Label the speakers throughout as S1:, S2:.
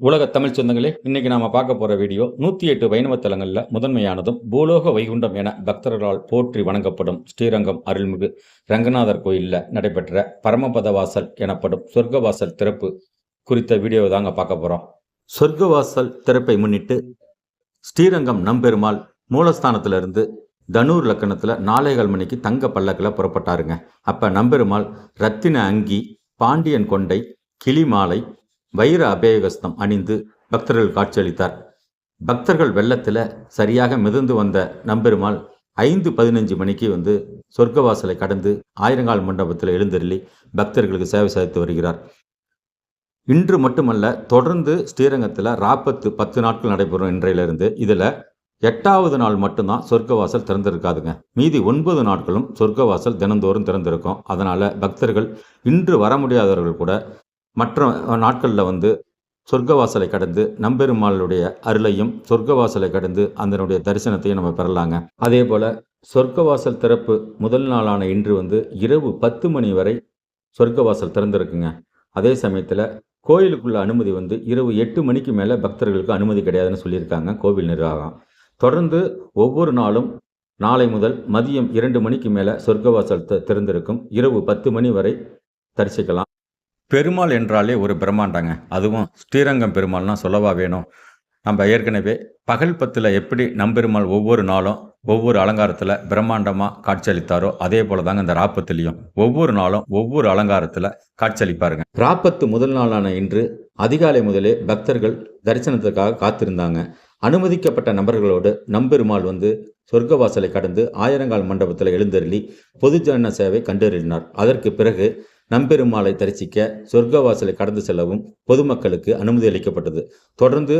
S1: உலக தமிழ் சொந்தங்களே இன்னைக்கு நாம பார்க்க போற வீடியோ நூத்தி எட்டு வைணவ தலங்கள்ல முதன்மையானதும் பூலோக வைகுண்டம் என பக்தர்களால் போற்றி வணங்கப்படும் ஸ்ரீரங்கம் அருள்மிகு ரங்கநாதர் கோயிலில் நடைபெற்ற பரமபத வாசல் எனப்படும் சொர்க்கவாசல் திறப்பு குறித்த வீடியோவை தாங்க பார்க்க போறோம். சொர்க்கவாசல் திறப்பை முன்னிட்டு ஸ்ரீரங்கம் நம்பெருமாள் மூலஸ்தானத்திலிருந்து தனூர் லக்கணத்தில் நாலேகால் மணிக்கு தங்க பல்லக்கில் புறப்பட்டாருங்க. அப்போ நம்பெருமாள் ரத்தின அங்கி பாண்டியன் கொண்டை கிளிமாலை வைர அபேகஸ்தம் அணிந்து பக்தர்கள் காட்சியளித்தார். பக்தர்கள் வெள்ளத்தில் சரியாக மிதந்து வந்த நம்பெருமாள் ஐந்து பதினஞ்சு மணிக்கு வந்து சொர்க்கவாசலை கடந்து ஆயிரங்கால் மண்டபத்தில் எழுந்தருளி பக்தர்களுக்கு சேவை சாதித்து வருகிறார். இன்று மட்டுமல்ல தொடர்ந்து ஸ்ரீரங்கத்தில் ராப்பத்து பத்து நாட்கள் நடைபெறும் இன்றையிலிருந்து இதில் எட்டாவது நாள் மட்டும்தான் சொர்க்கவாசல் திறந்திருக்காதுங்க. மீதி ஒன்பது நாட்களும் சொர்க்கவாசல் தினந்தோறும் திறந்திருக்கும். அதனால் பக்தர்கள் இன்று வர முடியாதவர்கள் கூட மற்ற நாட்களில் வந்து சொர்க்கவாசலை கடந்து நம்பெருமாளுடைய அருளையும் சொர்க்கவாசலை கடந்து அதனுடைய தரிசனத்தையும் நம்ம பெறலாங்க. அதே போல் சொர்க்கவாசல் திறப்பு முதல் நாளான இன்று வந்து இரவு பத்து மணி வரை சொர்க்கவாசல் திறந்திருக்குங்க. அதே சமயத்தில் கோயிலுக்குள்ள அனுமதி வந்து இரவு எட்டு மணிக்கு மேலே பக்தர்களுக்கு அனுமதி கிடையாதுன்னு சொல்லியிருக்காங்க கோவில் நிர்வாகம். தொடர்ந்து ஒவ்வொரு நாளும் நாளை முதல் மதியம் இரண்டு மணிக்கு மேலே சொர்க்கவாசல் திறந்திருக்கும். இரவு பத்து மணி வரை தரிசிக்கலாம். பெருமாள் என்றாலே ஒரு பிரம்மாண்டங்க. அதுவும் ஸ்ரீரங்கம் பெருமாள்னா சொல்லவா வேணும்? நம்ம ஏற்கனவே பகல் பத்தில் எப்படி நம்பெருமாள் ஒவ்வொரு நாளும் ஒவ்வொரு அலங்காரத்தில் பிரம்மாண்டமாக காட்சியளித்தாரோ அதே போல தாங்க இந்த ராப்பத்துலேயும். ஒவ்வொரு நாளும் ஒவ்வொரு அலங்காரத்தில் காட்சியளிப்பாருங்க. ராப்பத்து முதல் நாளான இன்று அதிகாலை முதலே பக்தர்கள் தரிசனத்துக்காக காத்திருந்தாங்க. அனுமதிக்கப்பட்ட நபர்களோடு நம்பெருமாள் வந்து சொர்க்கவாசலை கடந்து ஆயிரங்கால் மண்டபத்தில் எழுந்தருளி பொதுஜன சேவை கண்டறினார். அதற்கு பிறகு நம்பெருமாளை தரிசிக்க சொர்க்கவாசலை கடந்து செல்லவும் பொதுமக்களுக்கு அனுமதி அளிக்கப்பட்டது. தொடர்ந்து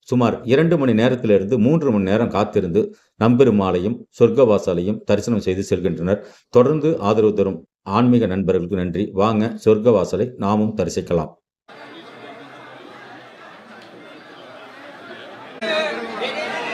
S1: சுமார் இரண்டு மணி நேரத்திலிருந்து மூன்று மணி நேரம் காத்திருந்து நம்பெருமாளையும் சொர்க்கவாசலையும் தரிசனம் செய்து செல்கின்றனர். தொடர்ந்து ஆதரவு தரும் ஆன்மீக நண்பர்களுக்கு நன்றி. வாங்க சொர்க்கவாசலை நாமும் தரிசிக்கலாம்.
S2: Yeah.